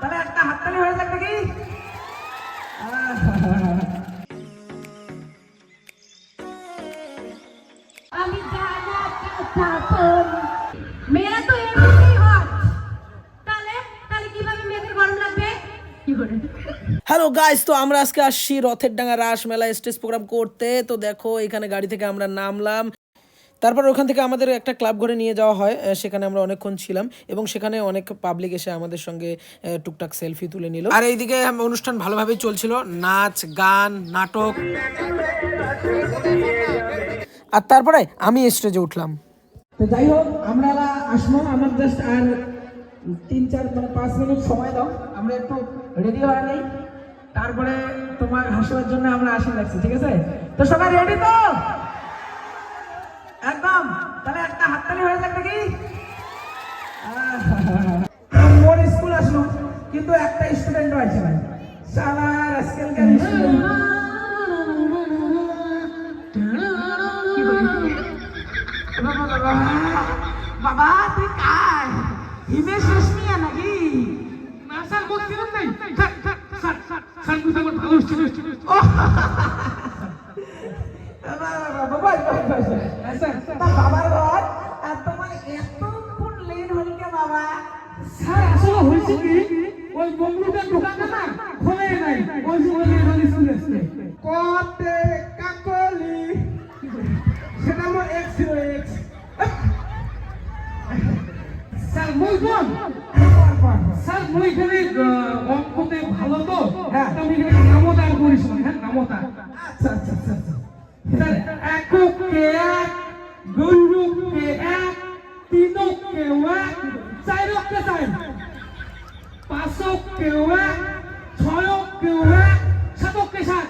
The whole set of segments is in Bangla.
তাহলে একটা হাততালি হয়ে যাক নাকি? আমি জানা কথা বলি মেয়েরা তো এমনিতেই হট। তাহলে তাহলে কীভাবে মেয়েদের গরম লাগবে? কি করে? হ্যালো গাইস তো আমরা আজকে আসছি রথের ডাঙ্গা রাস মেলা স্টেজ প্রোগ্রাম করতে। তো দেখো এখানে গাড়ি থেকে আমরা নামলাম। তারপর ওখান থেকে আমাদের একটা ক্লাব ঘরে নিয়ে যাওয়া হয় সেখানে আমরা অনেকক্ষণ ছিলাম এবং সেখানে অনেক পাবলিক এসে আমাদের সঙ্গে টুকটাক সেলফি তুলে নিল। আর এইদিকে অনুষ্ঠান ভালোভাবেই চলছিল নাচ গান নাটক। আর তারপরে আমি স্টেজে উঠলাম। তো যাই হোক আমরা আসব আমার জাস্ট আর তিন চার মানে পাঁচ মিনিট সময় দাও আমরা একটু রেডি হয়ে নেই। তারপরে তোমার হাসিবার জন্য আমরা আসি লাগছি ঠিক আছে? তো সবাই রেডি তো? একদম তাহলে একটা হাততালি হয়ে যাক নাকি মোর স্কুল আসলো কিন্তু একটা স্টুডেন্টও আছে না সালা আজকালকার স্টুডেন্ট বাবা তুই কার হিমেশ রেশমিয়া নাকি বাবার ঘর আর তোমার এতক্ষণ লেট হল কে বাবা? স্যার আসলে হয়েছে কি? ওই বন্ধুটার দোকানে না খোলে নাই। ওই যে ওই রেডি স্কুল আসছে কতে কাকলি। সেটা আমার এক্স এক্স স্যার কোন স্যার মই এখানে অঙ্কতে ভালো তো? হ্যাঁ। তো আমি এখানে নামতার করেছিলাম হ্যাঁ নামতা স্যার এককে এক দুইকে এক তিনকে এক চারকে চার পাঁচকে এক ছয়কে এক সাতকে সাত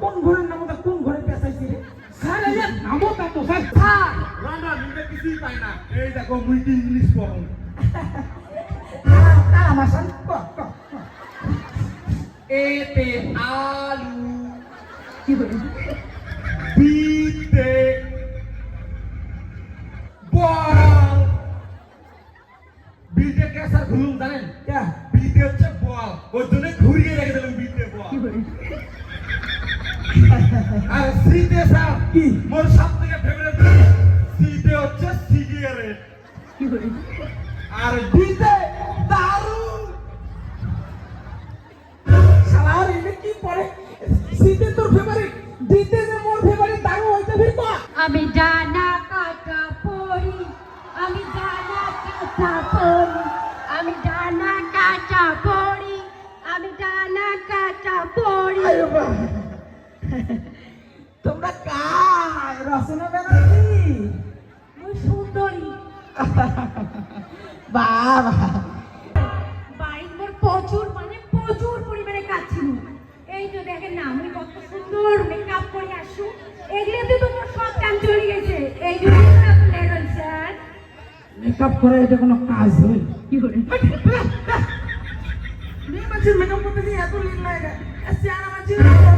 কোন ঘরের নাম ওটা কোন ঘরে পেঁচাইছি রে স্যার এই যে নামতা তো স্যার লন্ডন নিতে কিছুই পাই না এই দেখো মুই কি ইংলিশ পড়ো তার আমার সাথে ক ক ক। এতে ঘুম জানেন? বিতে হচ্ছে বল। ওই জন্য ঘুরিয়ে রেখে দিলাম বিতে বল। আর সিতে সাপ কি? মোর সব থেকে ফেভারিট সিতে হচ্ছে সিগারেট। আর বিতে বাবা। প্রচুর মানে প্রচুর পরিমাণে কাজ ছিল এই তো দেখেন না আমি কত সুন্দর মেকআপ করে আসু এগুলোতে তো মোর সব টাইম চলে গেছে। এই জন্য তো এত লেট হয়েছে স্যার মেকআপ করে এটা কোনো কাজ হই কি করে? মেয়ে মানুষের মেকআপ করতে দিয়ে এত লিন লাগে।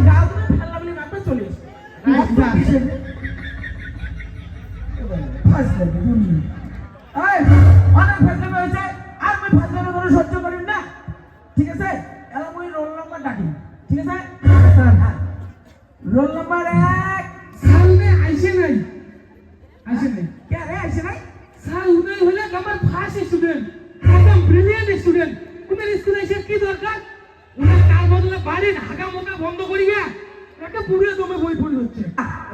গাল ধরে বলে মাত্র চলে এসে অনেক ফাজলামি হয়েছে, আর আমি ফাজলামি কোনো সহ্য করি না। ঠিক আছে? এলা মুই রোল নাম্বার ডাকি। ঠিক আছে? স্যার হ্যাঁ। রোল নাম্বার এক। সামনে আইসে নাই। আইসে নাই। কে রে আইছে নাই? স্যার উদয় হলে আমার ফার্স্ট স্টুডেন্ট একদম ব্রিলিয়ান্ট স্টুডেন্ট উনার স্কুলে এসে কি দরকার? উনার তার বদলে বাড়ির হাগা মোকা বন্ধ করি গা? একটা পুরো জমে বই পড়ি হচ্ছে।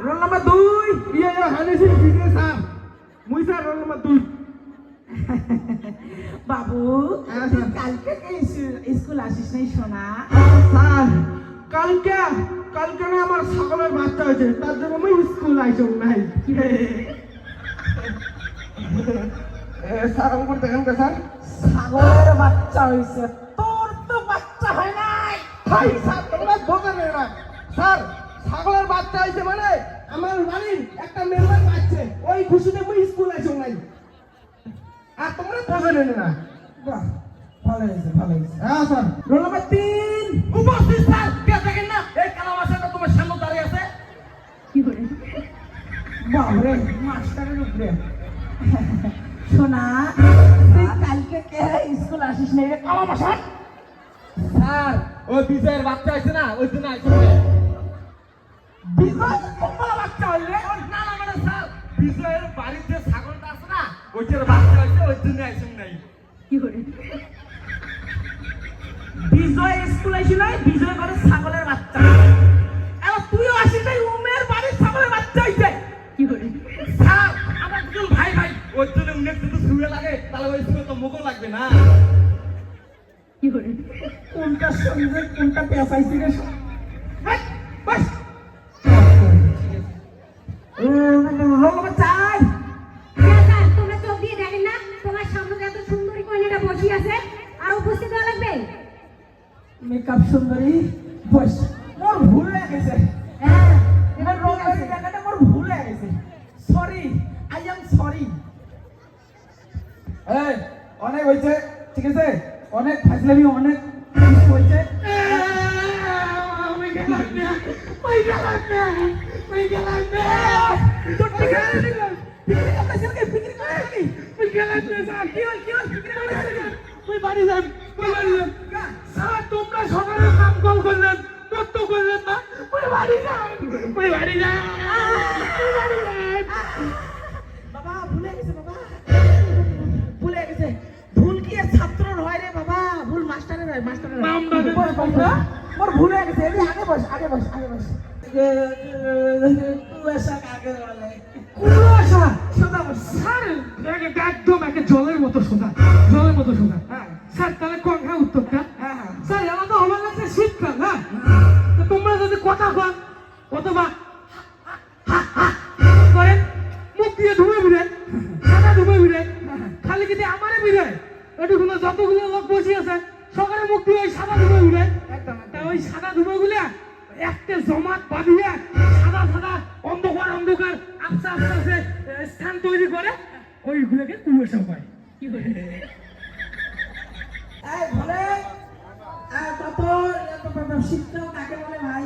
রোল নাম্বার দুই। ইয়ে ইয়ে ঠিক আছে স্যার। মুই স্যার রোল নাম্বার দুই। বাবু কালকে কে স্কুল- আসিস নাই সোনা? স্যার কালকে কালকে না আমার সকলের বাচ্চা হয়েছে তার জন্য আমি স্কুল আইসব নাই। স্যার আমার দেখেন তো স্যার। ছাগলের বাচ্চা হয়েছে তোর তো বাচ্চা হয় নাই। ভাই স্যার তোমরা বোঝেন না। স্যার ছাগলের বাচ্চা হয়েছে মানে আমার বাড়ির একটা মেম্বার বাচ্চা ওই খুশিতে আমি স্কুল আইসব নাই। আর তোমরা বোঝেন না। বাহ ভালো হয়েছে ভালো হয়েছে। হ্যাঁ স্যার রোল নাম্বার তিন। উপস্থিত স্যার কে দেখেন না? এই কালামাসাটা তোমার সামনে দাঁড়িয়ে আছে। কি করে বাবরে মাস্টারের উপরে। সোনা তুই কালকে কে স্কুল আসিস নাই রে কালা স্যার ওই বিজয়ের বাচ্চা আছে না ওই জন্য আইসি বিজয় কম্বলা বাচ্চা হইলে না না মানে স্যার বিজয়ের বাড়িতে ছাগলটা আছে না ওইটার বাচ্চা হয়েছে ওই জন্য আইসি নাই বিজয় স্কুল আইসি বিজয় করে ছাগলের বাচ্চা এবার তুইও আসিস নাই উমের বাড়ির ছাগলের বাচ্চা হইছে স্যার আমার দুজন ভাই ভাই ওই জন্য উনি যদি শুয়ে লাগে তাহলে ওই শুয়ে তো মুখও লাগবে না কোনটার সঙ্গে কোনটা পেঁচাইছি রে বাস। উম, রোল আছে? আর উপস্থিত হওয়া লাগবে? মেকআপ সুন্দরী বস মোর ভুল হয়ে গেছে। হ্যাঁ মোর রোল নম্বর জায়গাটা মোর ভুল হয়ে গেছে। সরি আই এম সরি এই অনেক হয়েছে ঠিক আছে? অনেক ফাজলামি অনেক হয়েছে। তোর ঠিক আছে ওই বাড়ি যান ওই বাড়ি যান স্যার তোমরা সকালে কাম কল করলেন তত্ত্ব করলেন না ওই বাড়ি যান ওই বাড়ি যান ওই বাড়ি যান বাবা ভুলে গেছে বাবা। ভুলে গেছে। ভুল কি ছাত্রর হয় রে বাবা? ভুল মাস্টারের হয় মাস্টারের নাম। মোর ভুল হয়ে গেছে। আগে বস আগে বস আগে বস। কুয়াশা কাকে বলে? কুয়াশা। সোজা বস স্যার এক- একদম একে জলের মতো সোজা জলের মতো সোজা। হ্যাঁ। স্যার তাহলে কোন হ্যাঁ উত্তরটা? হ্যাঁ স্যার এলা তো আমার লাগছে শীতকাল হ্যাঁ? তো তোমরা যদি কথা কন অথবা করেন মুখ দিয়ে ধুমে বিড়ে সাদা ধুমে বিড়ে খালি কিন্তু আমারে বিড়ে এটুকুনো যতগুলো লোক বসে আছে সকালে মুখ দিয়ে ওই সাদা ধুমে বিড়ে ওই সাদা ধুমে গুলা একটা জমাট বাঁধিয়ে সাদা সাদা অন্ধকার অন্ধকার আস্তে আস্তে আস্তে স্থান তৈরি করে ওইগুলোকে কুয়াশা পায় এই বলে শীতকাল কাকে বলে ভাই?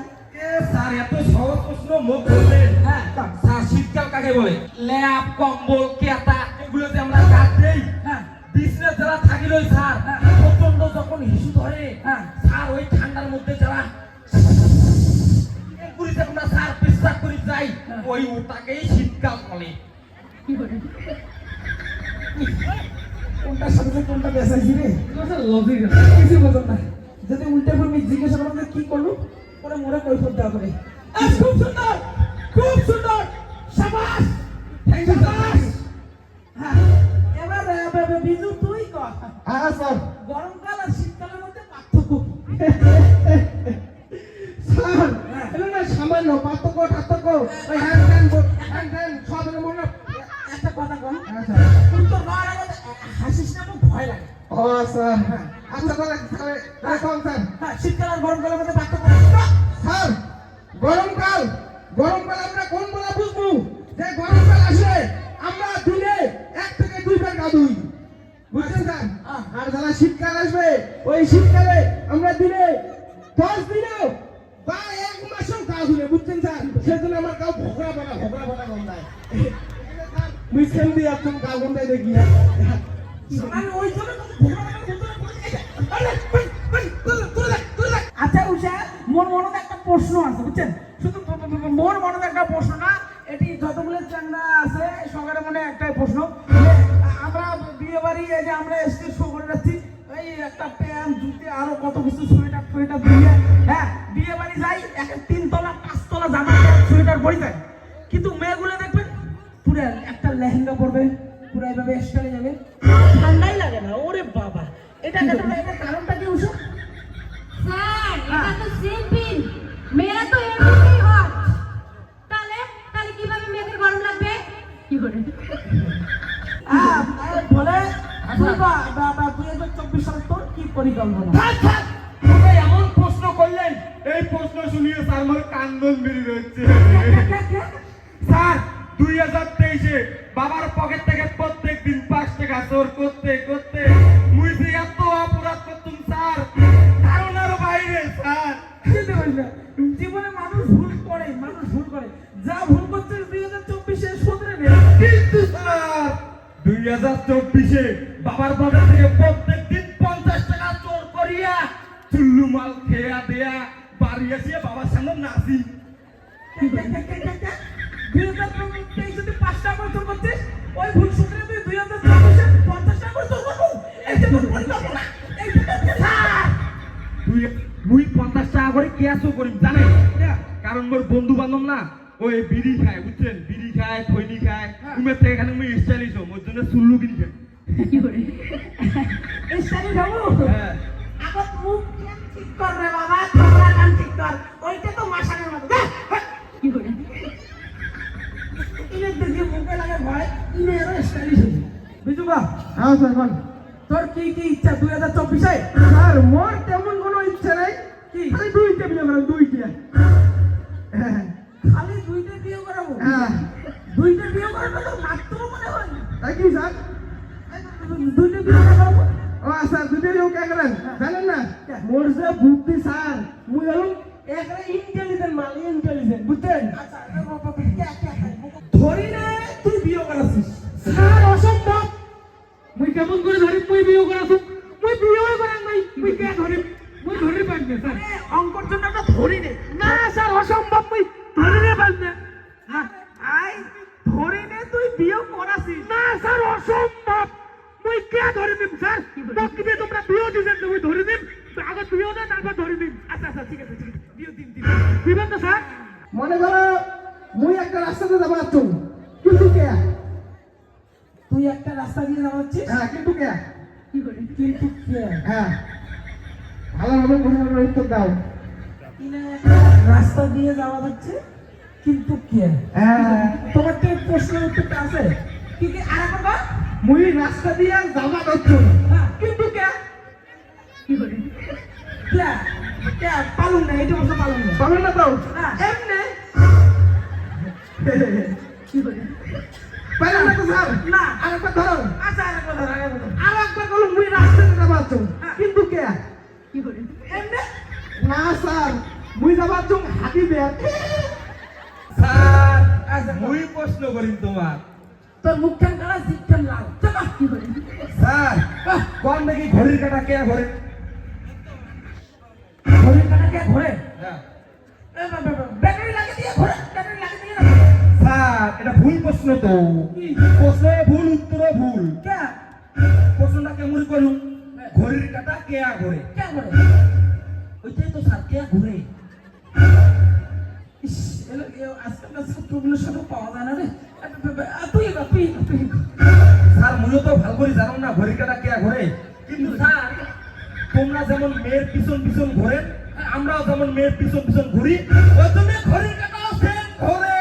স্যার এত সহজ প্রশ্ন মুখ বললেন হ্যাঁ। স্যার শীতকাল কাকে বলে? ল্যাপ কম্বল কেতা এগুলোতে আমরা কাজ দেই। হ্যাঁ। বিজনেস যারা থাকি স্যার হ্যাঁ। প্রচণ্ড যখন হিসু ধরে হ্যাঁ। স্যার ওই ঠান্ডার মধ্যে ওই ওটাকেই শীতকাল বলে। কোনটার সাথে কোনটা বেসাইছি রে? লজিক কিছু বোঝেন না। যদি উল্টে জিজ্ঞাসা করেন যে কি করল? পরে মোরে কৈফত দেওয়া করে। খুব সুন্দর খুব সুন্দর। সাবাস থ্যাংক ইউ সাবাস। হ্যাঁ। এবার বিজু তুই কর। হ্যাঁ স্যার। গরমকাল আর শীতকালের মধ্যে পার্থক্য স্যার এগুলো না সামান্য পার্থক্য টার্থক্য ওই সব এর মনে একটা কথা কম হ্যাঁ স্যার। উত্তর দেওয়ার আগে হাসিস না আমার ভয় লাগে। ও স্যার। আচ্ছা তাহলে তাহলে কোন স্যার। হ্যাঁ শীতকাল আর গরমকালের মধ্যে পার্থক্য স্যার গরমকাল গরমকাল আমরা কোন বলা বুঝব? যে গরমকাল আসলে আমরা দিনে এক থেকে দুইবার গা ধুই বুঝছেন স্যার? আর যারা শীতকাল আসবে ওই শীতকালে আমরা দিনে দশ দিনেও বা এক মাসেও গা ধুলে বুঝছেন স্যার? সেজন্য আমার গাও ভোগড়া বলা ভোগড়া বলা গন্ধায় মুসলিম দিয়ে একদম গা গন্ধায় দেখি। ওই জন্য। আচ্ছা উষা মোর মনে একটা প্রশ্ন আছে বুঝছেন? শুধু মোর মনে একটা প্রশ্ন না এটি যতগুলো চাঙ্গা আছে সবার মনে একটাই প্রশ্ন। আমরা বিয়ে বাড়ি এই যে আমরা স্টেজ শো করে যাচ্ছি এই একটা প্যান্ট জুতি আরও কত কিছু সোয়েটার সোয়েটার দিয়ে হ্যাঁ? বাড়ি যাই এক তিনতলা পাঁচতলা জামা সোয়েটার পরে যায় কিন্তু মেয়েগুলো দেখবেন পুরো একটা লেহেঙ্গা পরবে পুরো এইভাবে স্টাইলে যাবে। ঠান্ডাই লাগে না ওরে বাবা। এটা এটা কারণটা কি উষা? স্যার এটা তো সিম্পল। মেয়েরা তো এমনিতেই হট। তাহলে তাহলে কীভাবে মেয়েদের গরম লাগবে? কি করে? বলে চব্বিশ সালে তোর কি পরিকল্পনা? এমন প্রশ্ন করলেন এই প্রশ্ন শুনিয়ে স্যার আমার কান্দন বেরিয়ে রয়েছে। স্যার দুই হাজার তেইশে বাবার পকেট থেকে প্রত্যেক দিন পাঁচ টাকা চোর করতে করতে মুই যে এত অপরাধ করতুম স্যার। ধারণার বাইরে স্যার? জীবনে মানুষ ভুল করে মানুষ ভুল করে। যা ভুল করছে দুই হাজার চব্বিশে শোধরে নে কিন্তু স্যার দুই হাজার চব্বিশে বাবার পকেট থেকে প্রত্যেক দিন পঞ্চাশ টাকা চোর করিয়া চুল্লু মাল খেয়া দেয়া বাড়ি আসিয়া বাবার সামনে নাচি দুই হাজার তেইশে তুই পাঁচ টাকা করে চোর করছিস ওই ভুল সূত্রে তুই দুই হাজার চব্বিশে পঞ্চাশ টাকা করে চোর করব এইটা তোর পরিকল্পনা এইটা তোর পরিকল্পনা। মুই পঞ্চাশ টাকা করে কেয়াসও করি জানেন? কারণ মোর বন্ধু বান্ধব না ওই বিড়ি খায় বুঝছেন? বিড়ি খায় খৈনি খায়। উমের থেকে এখানে মুই স্টাইলিশ মোর জন্য চুল্লু কিনি খায়। এই শাড়ি যাব হ্যাঁ। আগত মুখ ঠিক কর রে বাবা? কর ওইটা তো মাসানের মতো। হ্যাঁ। ইনের মুখে লাগে ভয় ইনে স্টাইলিশ হয়েছে। বিজু বা হ্যাঁ স্যার বল। তোর কি কি ইচ্ছা দুই হাজার চব্বিশে? স্যার মোর তেমন কোনো ইচ্ছা নেই। কি? খালি দুইটা বিয়ে করেন দুইটা। হ্যাঁ। খালি দুইটা বিয়ে করাবো? হ্যাঁ। দুইটা বিয়ে করানো তো মাত্র মনে হয় তাই কি স্যার? দুইটা বিয়ে করাবো? ও স্যার দুইটা বিয়ে কে করেন জানেন না? মোর যে বুদ্ধি স্যার মুই হলাম একটা ইন্টেলিজেন্ট মাল ইন্টেলিজেন্ট বুঝছেন? আচ্ছা ধরি না তুই বিয়ে করাছিস। স্যার অসম্ভব মুই কেমন করে ধরি মুই বিয়ে করাছো? মুই বিয়ে করার নাই মুই কে ধরি মুই ধরি না স্যার। অঙ্কর জন্য একটা ধরি নে। না স্যার অসম্ভব মুই ধরি নে পাই না। আই ধরি নে তুই বিয়ে কে ধরে নিম স্যার বকিবে তোমরা বিয়ে দিছেন তো মুই ধরে নিম আগে বিয়ে না তারপর ধরে নিম আচ্ছা আচ্ছা ঠিক আছে ঠিক দিন দিন দিবেন তো স্যার মনে করো মুই একটা রাস্তাতে যাব আছো কিন্তু কে? তুই একটা রাস্তা দিয়ে যাওয়া যাচ্ছিস হ্যাঁ কিন্তু কে? কিন্তু কে? হ্যাঁ। ভালোভাবে প্রশ্নের উত্তর দাও। রাস্তা দিয়ে যাওয়া যাচ্ছে কিন্তু কে? হ্যাঁ। তোমার তো প্রশ্নের উত্তরটা আছে। কি কি? আর একবার বল। মুই রাস্তা দিয়ে যাবা করছ হ্যাঁ, কিন্তু কে? কে কে? পালুন না এটা পালুন না? পাবেন না তো হ্যাঁ, এমনে পাইলেন না তো স্যার না। আরেকবার ধরো আচ্ছা আর একবার ধর, আর একবার ধর। আর একবার বলো মুই রাস্তাতে যাবা আছো কিন্তু কে? এমনে না? স্যার মুই যাবা আছো হাতি বের স্যার আচ্ছা মুই প্রশ্ন করি তোমার তোর মুখখান কালা জিভখান লাল। চাপা কি করে? স্যার কোন দেখি ঘড়ির কাটা কে ঘরে? ঘড়ির কাটা কে ঘোরে? হ্যাঁ। ব্যাটারি লাগিয়ে দিয়ে ঘোরে ব্যাটারি লাগিয়ে দিয়ে স্যার এটা ভুল প্রশ্ন তো। প্রশ্নে ভুল উত্তর ভুল। কে? প্রশ্নটা কেমন করুন? ঘড়ির কাটা কে ঘরে? কে ঘোরে? ওইটাই তো স্যার কে ঘুরে? আজকালকার ছাত্রগুলোর সাথে পাওয়া যায় না রে। স্যার মুইও তো ভালো করে জানো না ঘড়ির কাটা কে ঘরে কিন্তু স্যার, তোমরা যেমন মেয়ের পিছন পিছন ঘোরেন আমরাও যেমন মেয়ের পিছন পিছন ঘুরি ওই জন্য ঘড়ির কাটাও সেম ঘরে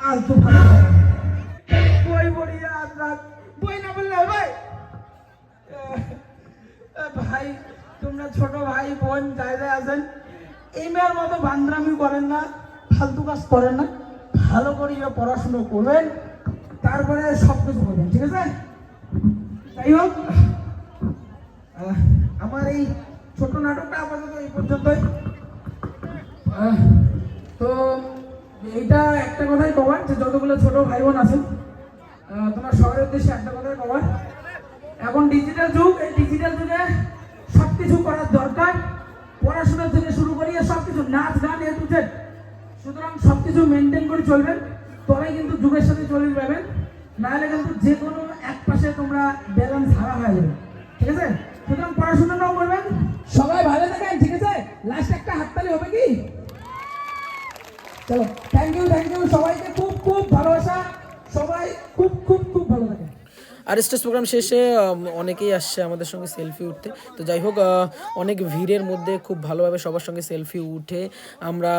ফালতু কথা। বই রাত বই না বললে ভাই। ভাই, তোমরা ছোট ভাই, বোন জায়গায় আছেন। এই মেয়ের মতো বান্দরামি করেন না, ফালতু কাজ করেন না, ভালো করে পড়াশুনো করবেন, তারপরে সব কিছু করবেন, ঠিক আছে? যাই হোক আমার এই ছোট নাটকটা আপাতত এই পর্যন্তই। তো এইটা একটা কথাই কবার, যে যতগুলো ছোট ভাই বোন আছেন তোমার সবার উদ্দেশ্যে একটা কথাই কবার। এখন ডিজিটাল যুগ, এই ডিজিটাল যুগে সব কিছু করার দরকার। পড়াশোনা থেকে শুরু করিয়ে সব কিছু নাচ, গান, এ জেড, সুতরাং সব কিছু মেনটেন করে চলবেন তবেই কিন্তু যুগের সাথে চলে যাবেন, নাহলে কিন্তু যে কোনো এক পাশে তোমরা ব্যালেন্স হারা হয়ে যাবে। ঠিক আছে? সুতরাং পড়াশোনাটাও করবেন। সবাই ভালো থাকেন, ঠিক আছে? লাস্ট একটা হাততালি হবে কি? চলো থ্যাংক ইউ থ্যাংক ইউ সবাইকে খুব খুব ভালোবাসা। সবাই খুব খুব খুব ভালো থাকেন আর স্টেজ প্রোগ্রাম শেষে অনেকেই আসছে আমাদের সঙ্গে সেলফি উঠতে। তো যাই হোক অনেক ভিড়ের মধ্যে খুব ভালোভাবে সবার সঙ্গে সেলফি উঠে আমরা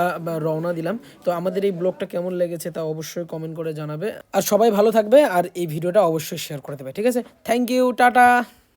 রওনা দিলাম। তো আমাদের এই ব্লগটা কেমন লেগেছে তা অবশ্যই কমেন্ট করে জানাবে। আর সবাই ভালো থাকবে, আর এই ভিডিওটা অবশ্যই শেয়ার করে দেবে, ঠিক আছে? Thank you tata!